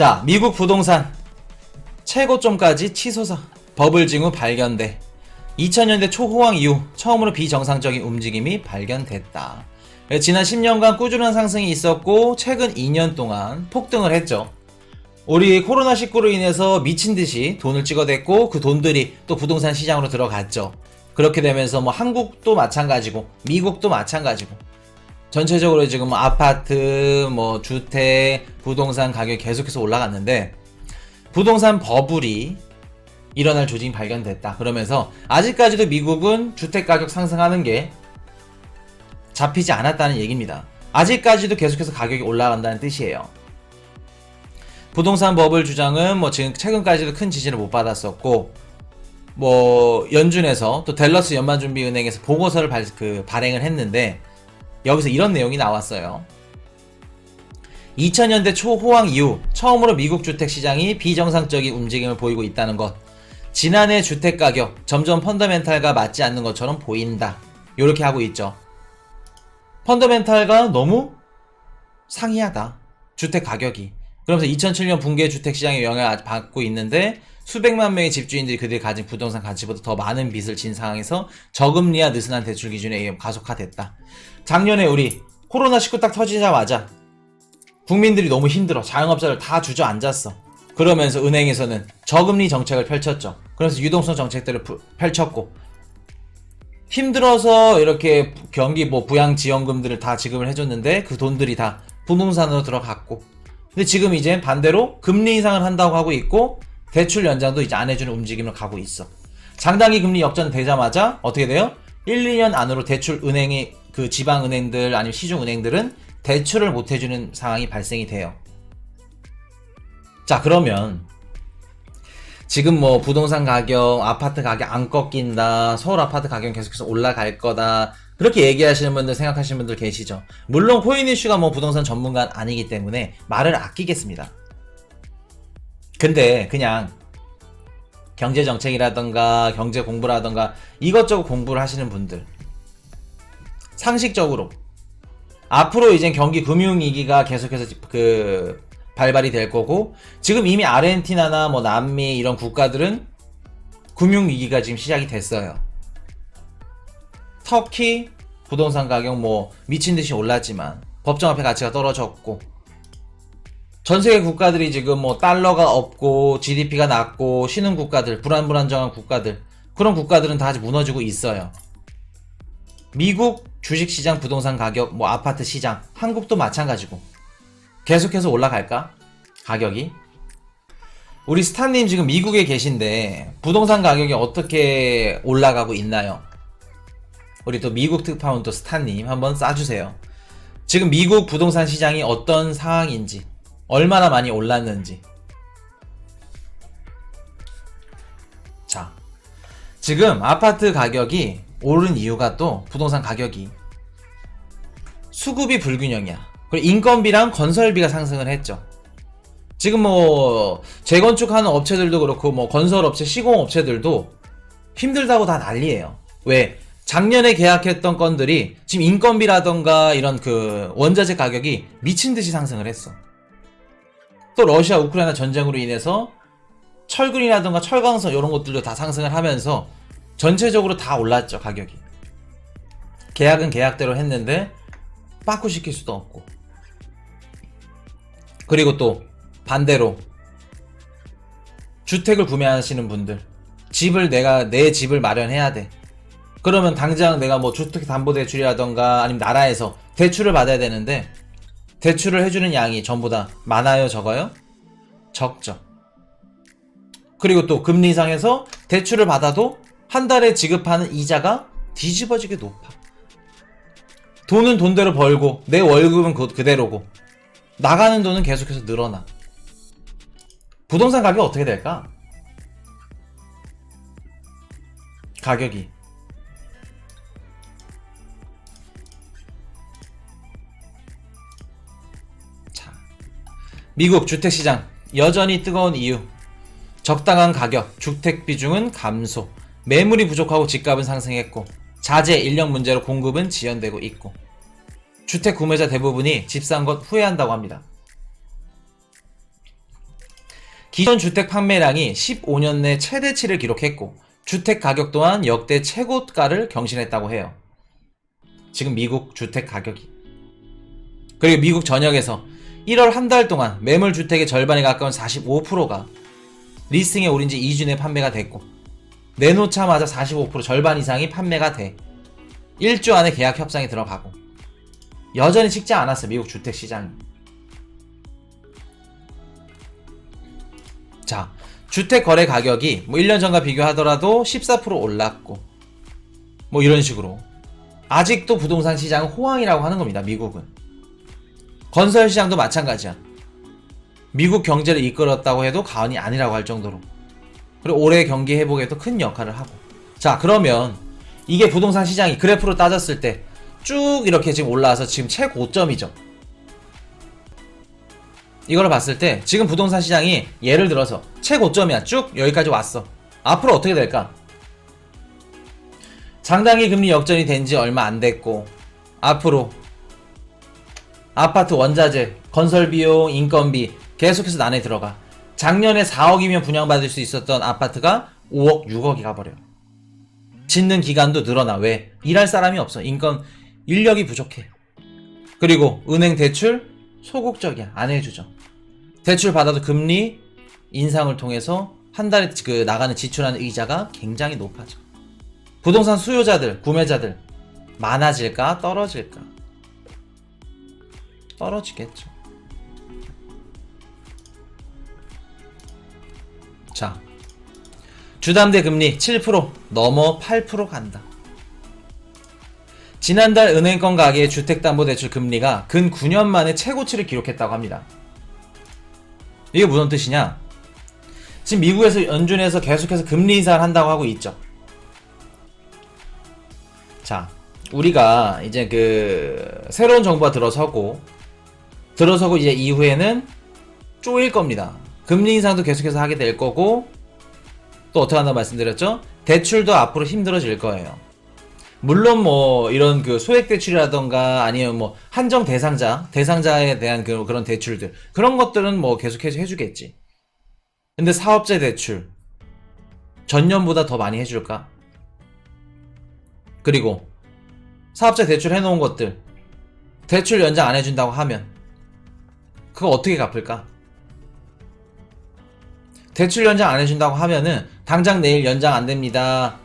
자, 미국 부동산 최고점까지 치솟아 버블 징후 발견돼 2000년대 초호황 이후 처음으로 비정상적인 움직임이 발견됐다. 지난 10년간 꾸준한 상승이 있었고 최근 2년 동안 폭등을 했죠. 우리 코로나19로 인해서 미친 듯이 돈을 찍어댔고 그 돈들이 또 부동산 시장으로 들어갔죠. 그렇게 되면서 뭐 한국도 마찬가지고 미국도 마찬가지고 전체적으로 지금 뭐 아파트, 뭐 주택, 부동산 가격이 계속해서 올라갔는데 부동산 버블이 일어날 조짐이 발견됐다. 그러면서 아직까지도 미국은 주택 가격 상승하는 게 잡히지 않았다는 얘기입니다. 아직까지도 계속해서 가격이 올라간다는 뜻이에요. 부동산 버블 주장은 뭐 지금 최근까지도 큰 지지를 못 받았었고 뭐 연준에서 또 델러스 연방준비은행에서 보고서를 발, 그 발행을 했는데 여기서 이런 내용이 나왔어요. 2000년대 초호황 이후 처음으로 미국 주택 시장이 비정상적인 움직임을 보이고 있다는 것. 지난해 주택 가격 점점 펀더멘탈과 맞지 않는 것처럼 보인다. 이렇게 하고 있죠. 펀더멘탈과 너무 상이하다. 주택 가격이. 그러면서 2007년 붕괴 주택 시장에 영향을 받고 있는데 수백만 명의 집주인들이 그들이 가진 부동산 가치보다 더 많은 빚을 진 상황에서 저금리와 느슨한 대출 기준에 의해 가속화됐다. 작년에 우리 코로나19 딱 터지자마자 국민들이 너무 힘들어. 자영업자들 다 주저앉았어. 그러면서 은행에서는 저금리 정책을 펼쳤죠. 그래서 유동성 정책들을 부- 펼쳤고 힘들어서 이렇게 경기 뭐 부양 지원금들을 다 지급을 해줬는데 그 돈들이 다 부동산으로 들어갔고 근데 지금 이제 반대로 금리 인상을 한다고 하고 있고 대출 연장도 이제 안 해주는 움직임을 가고 있어. 장단기 금리 역전 되자마자 어떻게 돼요? 1, 2년 안으로 대출 은행이 그 지방 은행들 아니면 시중 은행들은 대출을 못 해주는 상황이 발생이 돼요. 자 그러면 지금 뭐 부동산 가격, 아파트 가격 안 꺾인다, 서울 아파트 가격 계속해서 올라갈 거다. 그렇게 얘기하시는 분들 생각하시는 분들 계시죠. 물론 코인 이슈가 뭐 부동산 전문가는 아니기 때문에 말을 아끼겠습니다. 근데 그냥 경제 정책이라던가 경제 공부라던가 이것저것 공부를 하시는 분들 상식적으로 앞으로 이제 경기 금융 위기가 계속해서 그 발발이 될 거고 지금 이미 아르헨티나나 뭐 남미 이런 국가들은 금융 위기가 지금 시작이 됐어요. 터키 부동산 가격 뭐 미친 듯이 올랐지만 법정 화폐 가치가 떨어졌고 전 세계 국가들이 지금 뭐 달러가 없고 GDP가 낮고 쉬는 국가들 불안불안정한 국가들 그런 국가들은 다 무너지고 있어요. 미국 주식시장 부동산 가격 뭐 아파트 시장 한국도 마찬가지고 계속해서 올라갈까? 가격이? 우리 스타님 지금 미국에 계신데 부동산 가격이 어떻게 올라가고 있나요? 우리 또 미국 특파원 또 스타님 한번 쏴주세요. 지금 미국 부동산 시장이 어떤 상황인지, 얼마나 많이 올랐는지. 자, 지금 아파트 가격이 오른 이유가 또 부동산 가격이 수급이 불균형이야. 그리고 인건비랑 건설비가 상승을 했죠. 지금 뭐 재건축하는 업체들도 그렇고 뭐 건설업체, 시공업체들도 힘들다고 다 난리예요. 왜? 작년에 계약했던 건들이 지금 인건비라던가 이런 그 원자재 가격이 미친 듯이 상승을 했어. 또 러시아 우크라이나 전쟁으로 인해서 철근이라던가 철강선 이런 것들도 다 상승을 하면서 전체적으로 다 올랐죠 가격이. 계약은 계약대로 했는데 빠꾸 시킬 수도 없고. 그리고 또 반대로 주택을 구매하시는 분들 집을 내가 내 집을 마련해야 돼. 그러면 당장 내가 뭐 주택담보대출이라던가 아니면 나라에서 대출을 받아야 되는데 대출을 해주는 양이 전부 다 많아요 적어요? 적죠. 그리고 또 금리 인상에서 대출을 받아도 한 달에 지급하는 이자가 뒤집어지게 높아. 돈은 돈대로 벌고 내 월급은 그- 그대로고 나가는 돈은 계속해서 늘어나. 부동산 가격 어떻게 될까? 가격이 미국 주택시장 여전히 뜨거운 이유 적당한 가격, 주택 비중은 감소, 매물이 부족하고 집값은 상승했고 자재, 인력 문제로 공급은 지연되고 있고 주택 구매자 대부분이 집 산 것 후회한다고 합니다. 기존 주택 판매량이 15년 내 최대치를 기록했고 주택 가격 또한 역대 최고가를 경신했다고 해요. 지금 미국 주택 가격이. 그리고 미국 전역에서 1월 한 달 동안 매물 주택의 절반에 가까운 45%가 리스팅에 오른 지 2주 내 판매가 됐고 내놓자마자 45% 절반 이상이 판매가 돼. 1주 안에 계약 협상에 들어가고 여전히 식지 않았어 미국 주택 시장이. 자, 주택 거래 가격이 뭐 1년 전과 비교하더라도 14% 올랐고 뭐 이런 식으로 아직도 부동산 시장은 호황이라고 하는 겁니다. 미국은. 건설 시장도 마찬가지야. 미국 경제를 이끌었다고 해도 과언이 아니라고 할 정도로. 그리고 올해 경기 회복에도 큰 역할을 하고. 자, 그러면 이게 부동산 시장이 그래프로 따졌을 때 쭉 이렇게 지금 올라와서 지금 최고점이죠. 이걸 봤을 때 지금 부동산 시장이 예를 들어서 최고점이야. 쭉 여기까지 왔어. 앞으로 어떻게 될까? 상당히 금리 역전이 된 지 얼마 안 됐고 앞으로 아파트 원자재, 건설 비용, 인건비 계속해서 난에 들어가. 작년에 4억이면 분양받을 수 있었던 아파트가 5억, 6억이 가버려. 짓는 기간도 늘어나. 왜? 일할 사람이 없어. 인건, 인력이 부족해. 그리고 은행 대출 소극적이야. 안 해주죠. 대출 받아도 금리 인상을 통해서 한 달에 그 나가는 지출하는 이자가 굉장히 높아져. 부동산 수요자들, 구매자들 많아질까 떨어질까? 떨어지겠죠. 자, 주담대 금리 7% 넘어 8% 간다. 지난달 은행권 가계의 주택담보대출 금리가 근 9년 만에 최고치를 기록했다고 합니다. 이게 무슨 뜻이냐? 지금 미국에서 연준에서 계속해서 금리 인상을 한다고 하고 있죠. 자, 우리가 이제 그 새로운 정부가 들어서고 들어서고 이제 이후에는 쪼일 겁니다. 금리 인상도 계속해서 하게 될 거고 또 어떻게 한다고 말씀드렸죠? 대출도 앞으로 힘들어질 거예요. 물론 뭐 이런 그 소액 대출이라던가 아니면 뭐 한정 대상자 대상자에 대한 그 그런 대출들 그런 것들은 뭐 계속해서 해주겠지. 근데 사업자 대출 전년보다 더 많이 해줄까? 그리고 사업자 대출 해놓은 것들 대출 연장 안 해준다고 하면 그거 어떻게 갚을까? 대출 연장 안 해준다고 하면은 당장 내일 연장 안 됩니다.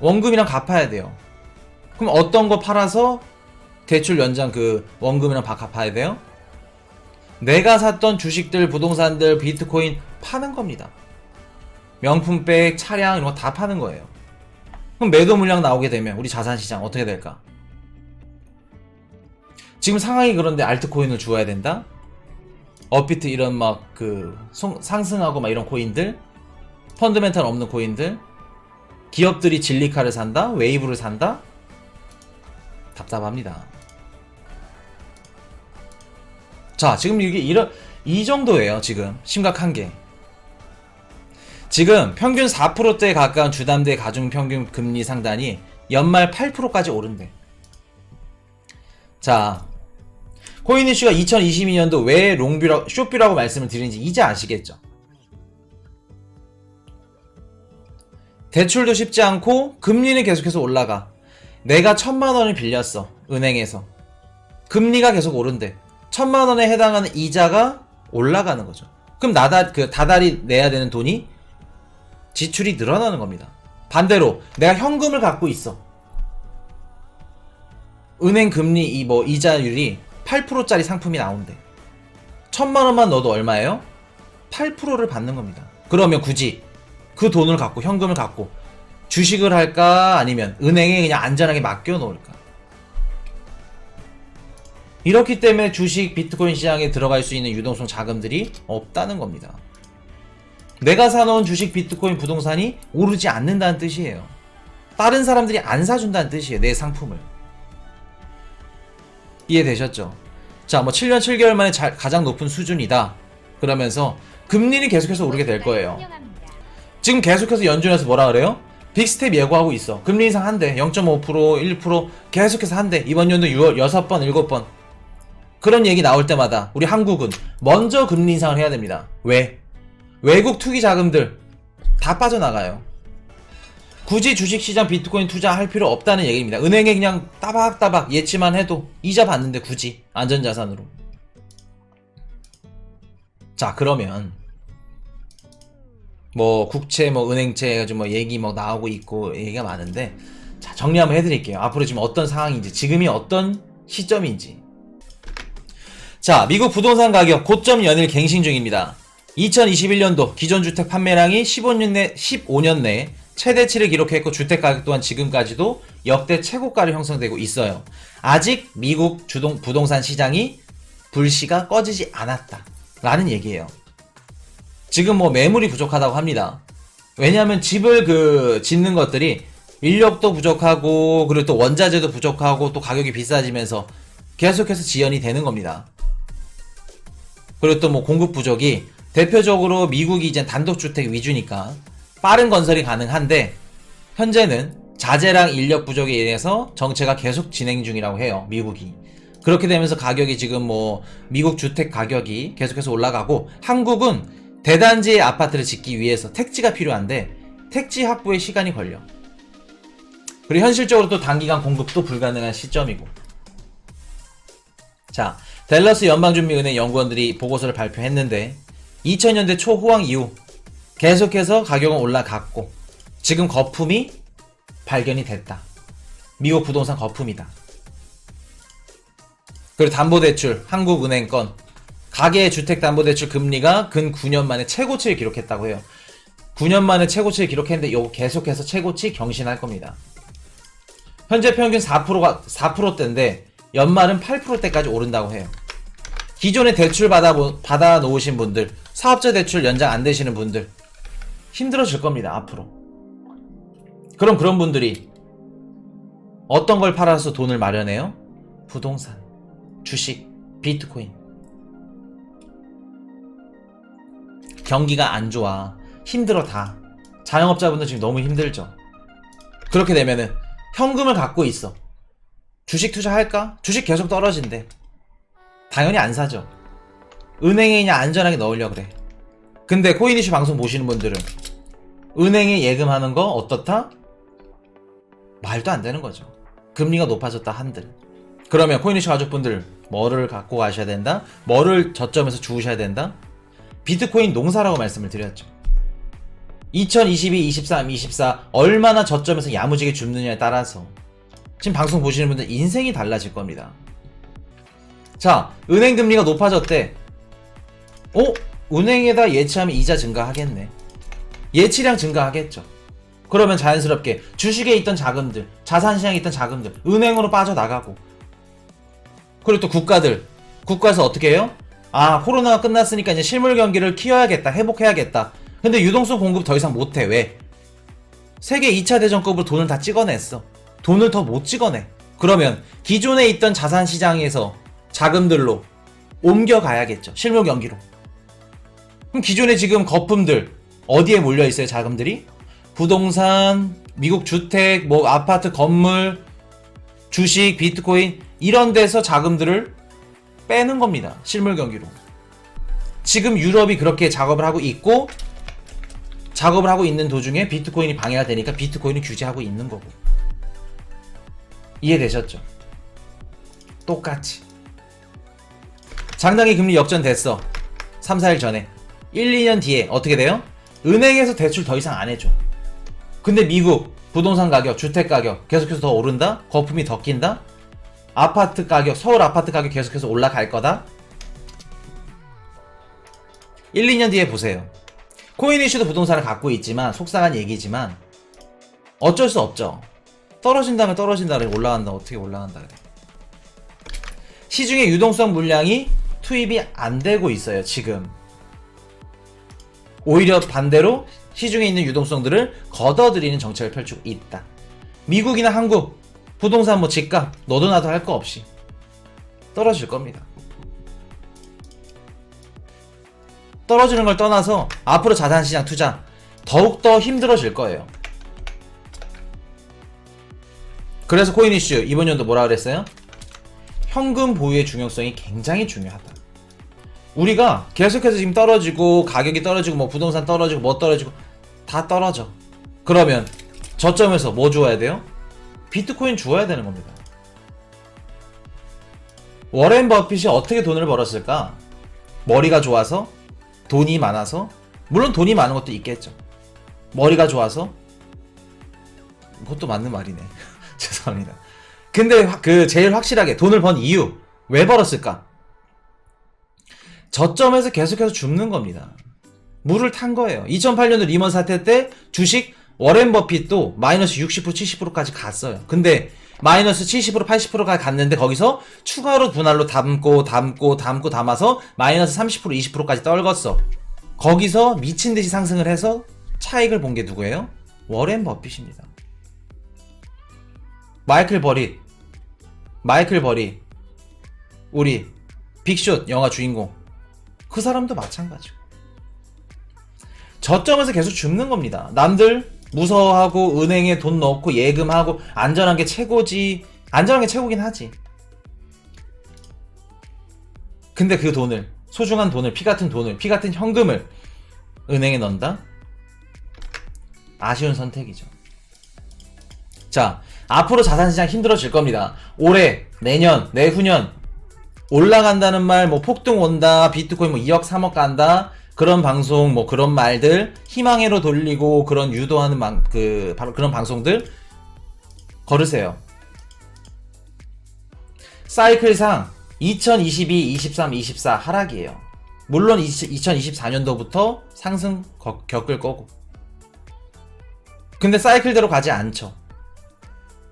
원금이랑 갚아야 돼요. 그럼 어떤 거 팔아서 대출 연장 그 원금이랑 다 갚아야 돼요? 내가 샀던 주식들, 부동산들, 비트코인 파는 겁니다. 명품백, 차량 이런 거 다 파는 거예요. 그럼 매도 물량 나오게 되면 우리 자산 시장 어떻게 될까? 지금 상황이 그런데 알트코인을 주어야 된다? 업비트 이런 막 그 상승하고 막 이런 코인들 펀드멘탈 없는 코인들 기업들이 진리카를 산다? 웨이브를 산다? 답답합니다. 자, 지금 이게 이런 이 정도예요. 지금 심각한 게. 지금 평균 4%대에 가까운 주담대 가중 평균 금리 상단이 연말 8%까지 오른대. 자, 코인 이슈가 2022년도 왜 롱뷰라, 쇼뷰라고 말씀을 드리는지 이제 아시겠죠? 대출도 쉽지 않고 금리는 계속해서 올라가. 내가 천만 원을 빌렸어. 은행에서. 금리가 계속 오른대. 천만 원에 해당하는 이자가 올라가는 거죠. 그럼 나다 그 다달이 내야 되는 돈이 지출이 늘어나는 겁니다. 반대로 내가 현금을 갖고 있어. 은행 금리 이 뭐 이자율이 8%짜리 상품이 나온대. 천만 원만 넣어도 얼마예요? 8%를 받는 겁니다. 그러면 굳이 그 돈을 갖고 현금을 갖고 주식을 할까 아니면 은행에 그냥 안전하게 맡겨 놓을까? 이렇기 때문에 주식 비트코인 시장에 들어갈 수 있는 유동성 자금들이 없다는 겁니다. 내가 사놓은 주식 비트코인 부동산이 오르지 않는다는 뜻이에요. 다른 사람들이 안 사준다는 뜻이에요. 내 상품을. 이해되셨죠? 자, 뭐 7년 7개월 만에 자- 가장 높은 수준이다. 그러면서 금리는 계속해서 오르게 될 거예요. 지금 계속해서 연준에서 뭐라 그래요? 빅스텝 예고하고 있어. 금리 인상 한대. 0.5%, 1% 계속해서 한대. 이번 연도 6월 6번, 7번. 그런 얘기 나올 때마다 우리 한국은 먼저 금리 인상을 해야 됩니다. 왜? 외국 투기 자금들 다 빠져나가요. 굳이 주식시장 비트코인 투자할 필요 없다는 얘기입니다. 은행에 그냥 따박따박 예치만 해도 이자 받는데 굳이 안전자산으로. 자 그러면 뭐 국채 뭐 은행채 해가지고 뭐 얘기 뭐 나오고 있고 얘기가 많은데 자 정리 한번 해드릴게요. 앞으로 지금 어떤 상황인지 지금이 어떤 시점인지. 자 미국 부동산 가격 고점 연일 갱신 중입니다. 2021년도 기존 주택 판매량이 15년 내 15년 내 최대치를 기록했고 주택 가격 또한 지금까지도 역대 최고가를 형성되고 있어요. 아직 미국 주동 부동산 시장이 불씨가 꺼지지 않았다 라는 얘기예요. 지금 뭐 매물이 부족하다고 합니다. 왜냐하면 집을 그 짓는 것들이 인력도 부족하고 그리고 또 원자재도 부족하고 또 가격이 비싸지면서 계속해서 지연이 되는 겁니다. 그리고 또 뭐 공급 부족이 대표적으로 미국이 이제 단독주택 위주니까 빠른 건설이 가능한데 현재는 자재랑 인력 부족에 의해서 정체가 계속 진행 중이라고 해요. 미국이. 그렇게 되면서 가격이 지금 뭐 미국 주택 가격이 계속해서 올라가고 한국은 대단지의 아파트를 짓기 위해서 택지가 필요한데 택지 확보에 시간이 걸려. 그리고 현실적으로 또 단기간 공급도 불가능한 시점이고. 자, 댈러스 연방준비은행 연구원들이 보고서를 발표했는데 2000년대 초호황 이후 계속해서 가격은 올라갔고 지금 거품이 발견이 됐다. 미국 부동산 거품이다. 그리고 담보대출, 한국은행 건 가계 주택담보대출 금리가 근 9년 만에 최고치를 기록했다고 해요. 9년 만에 최고치를 기록했는데 이거 계속해서 최고치 경신할 겁니다. 현재 평균 4%가 4%대인데 연말은 8%대까지 오른다고 해요. 기존에 대출 받아 받아 놓으신 분들, 사업자 대출 연장 안 되시는 분들 힘들어질 겁니다. 앞으로. 그럼 그런 분들이 어떤 걸 팔아서 돈을 마련해요? 부동산, 주식, 비트코인. 경기가 안 좋아. 힘들어 다. 자영업자분들 지금 너무 힘들죠. 그렇게 되면은 현금을 갖고 있어. 주식 투자할까? 주식 계속 떨어진대. 당연히 안 사죠. 은행에 그냥 안전하게 넣으려 그래. 근데 코인이슈 방송 보시는 분들은 은행에 예금하는 거 어떻다? 말도 안 되는 거죠. 금리가 높아졌다 한들. 그러면 코인이슈 가족분들 뭐를 갖고 가셔야 된다? 뭐를 저점에서 주우셔야 된다? 비트코인 농사라고 말씀을 드렸죠. 2022, 23, 24 얼마나 저점에서 야무지게 줍느냐에 따라서 지금 방송 보시는 분들 인생이 달라질 겁니다. 자, 은행 금리가 높아졌대. 어? 은행에다 예치하면 이자 증가하겠네. 예치량 증가하겠죠. 그러면 자연스럽게 주식에 있던 자금들, 자산시장에 있던 자금들, 은행으로 빠져나가고. 그리고 또 국가들, 국가에서 어떻게 해요? 아, 코로나가 끝났으니까 이제 실물 경기를 키워야겠다, 회복해야겠다. 근데 유동성 공급 더 이상 못해. 왜? 세계 2차 대전급으로 돈을 다 찍어냈어. 돈을 더 못 찍어내. 그러면 기존에 있던 자산 시장에서 자금들로 옮겨가야겠죠. 실물 경기로. 그럼 기존에 지금 거품들 어디에 몰려 있어요? 자금들이 부동산, 미국 주택, 뭐 아파트, 건물, 주식, 비트코인 이런 데서 자금들을 빼는 겁니다. 실물 경기로. 지금 유럽이 그렇게 작업을 하고 있고 작업을 하고 있는 도중에 비트코인이 방해가 되니까 비트코인을 규제하고 있는 거고. 이해되셨죠? 똑같이. 장당기 금리 역전됐어. 3, 4일 전에. 1, 2년 뒤에 어떻게 돼요? 은행에서 대출 더 이상 안 해줘. 근데 미국 부동산 가격, 주택 가격 계속해서 더 오른다? 거품이 더 낀다? 아파트 가격, 서울 아파트 가격 계속해서 올라갈 거다? 1, 2년 뒤에 보세요. 코인 이슈도 부동산을 갖고 있지만 속상한 얘기지만 어쩔 수 없죠. 떨어진다면 떨어진다 올라간다 어떻게 올라간다. 시중에 유동성 물량이 투입이 안 되고 있어요 지금. 오히려 반대로 시중에 있는 유동성들을 걷어들이는 정책을 펼치고 있다. 미국이나 한국 부동산 뭐 집값 너도 나도 할 거 없이 떨어질 겁니다. 떨어지는 걸 떠나서 앞으로 자산시장 투자 더욱더 힘들어질 거예요. 그래서 코인 이슈 이번 연도 뭐라 그랬어요? 현금 보유의 중요성이 굉장히 중요하다. 우리가 계속해서 지금 떨어지고 가격이 떨어지고 뭐 부동산 떨어지고 뭐 떨어지고 다 떨어져. 그러면 저점에서 뭐 주어야 돼요? 비트코인 주어야 되는 겁니다. 워렌 버핏이 어떻게 돈을 벌었을까? 머리가 좋아서? 돈이 많아서? 물론 돈이 많은 것도 있겠죠. 머리가 좋아서? 그것도 맞는 말이네. 죄송합니다. 근데 화- 그 제일 확실하게 돈을 번 이유 왜 벌었을까? 저점에서 계속해서 줍는 겁니다. 물을 탄 거예요. 2008년도 리먼 사태 때 주식 워렌 버핏도 마이너스 60% 70%까지 갔어요. 근데 마이너스 70% 80%까지 갔는데 거기서 추가로 분할로 담고 담고 담고 담아서 마이너스 30% 20%까지 떨궜어. 거기서 미친 듯이 상승을 해서 차익을 본 게 누구예요? 워렌 버핏입니다. 마이클 버릿 마이클 버릿 우리 빅숏 영화 주인공 그 사람도 마찬가지고 저점에서 계속 죽는 겁니다 남들 무서워하고 은행에 돈 넣고 예금하고 안전한 게 최고지 안전한 게 최고긴 하지 근데 그 돈을 소중한 돈을 피 같은 돈을 피 같은 현금을 은행에 넣는다? 아쉬운 선택이죠 자, 앞으로 자산시장 힘들어질 겁니다. 올해, 내년, 내후년, 올라간다는 말, 뭐 폭등 온다, 비트코인 뭐 2억, 3억 간다, 그런 방송, 뭐 그런 말들, 희망회로 돌리고 그런 유도하는 방, 그, 바로 그런 방송들, 걸으세요. 사이클상 2022, 23, 24 하락이에요. 물론 2024년도부터 상승 거- 겪을 거고. 근데 사이클대로 가지 않죠.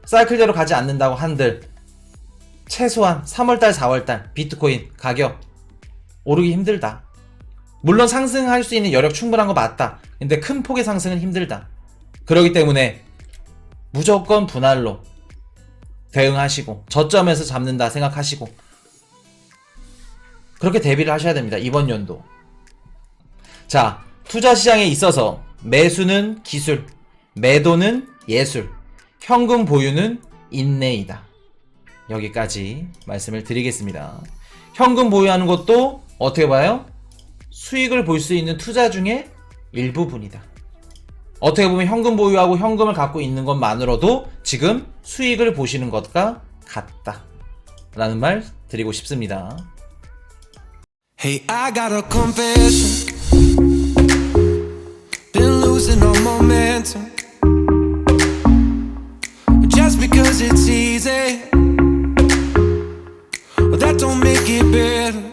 사이클대로 가지 않는다고 한들 최소한 3월달, 4월달 비트코인 가격 오르기 힘들다. 물론 상승할 수 있는 여력 충분한 거 맞다. 근데 큰 폭의 상승은 힘들다. 그렇기 때문에 무조건 분할로 대응하시고 저점에서 잡는다 생각하시고 그렇게 대비를 하셔야 됩니다. 이번 연도. 자, 투자 시장에 있어서 매수는 기술, 매도는 예술, 현금 보유는 인내이다. 여기까지 말씀을 드리겠습니다. 현금 보유하는 것도 어떻게 봐요? 수익을 볼 수 있는 투자 중에 일부분이다. 어떻게 보면 현금 보유하고 현금을 갖고 있는 것만으로도 지금 수익을 보시는 것과 같다. 라는 말 드리고 싶습니다. Hey, I got a confession. Been losing all momentum. Just because it's easy, don't make it better.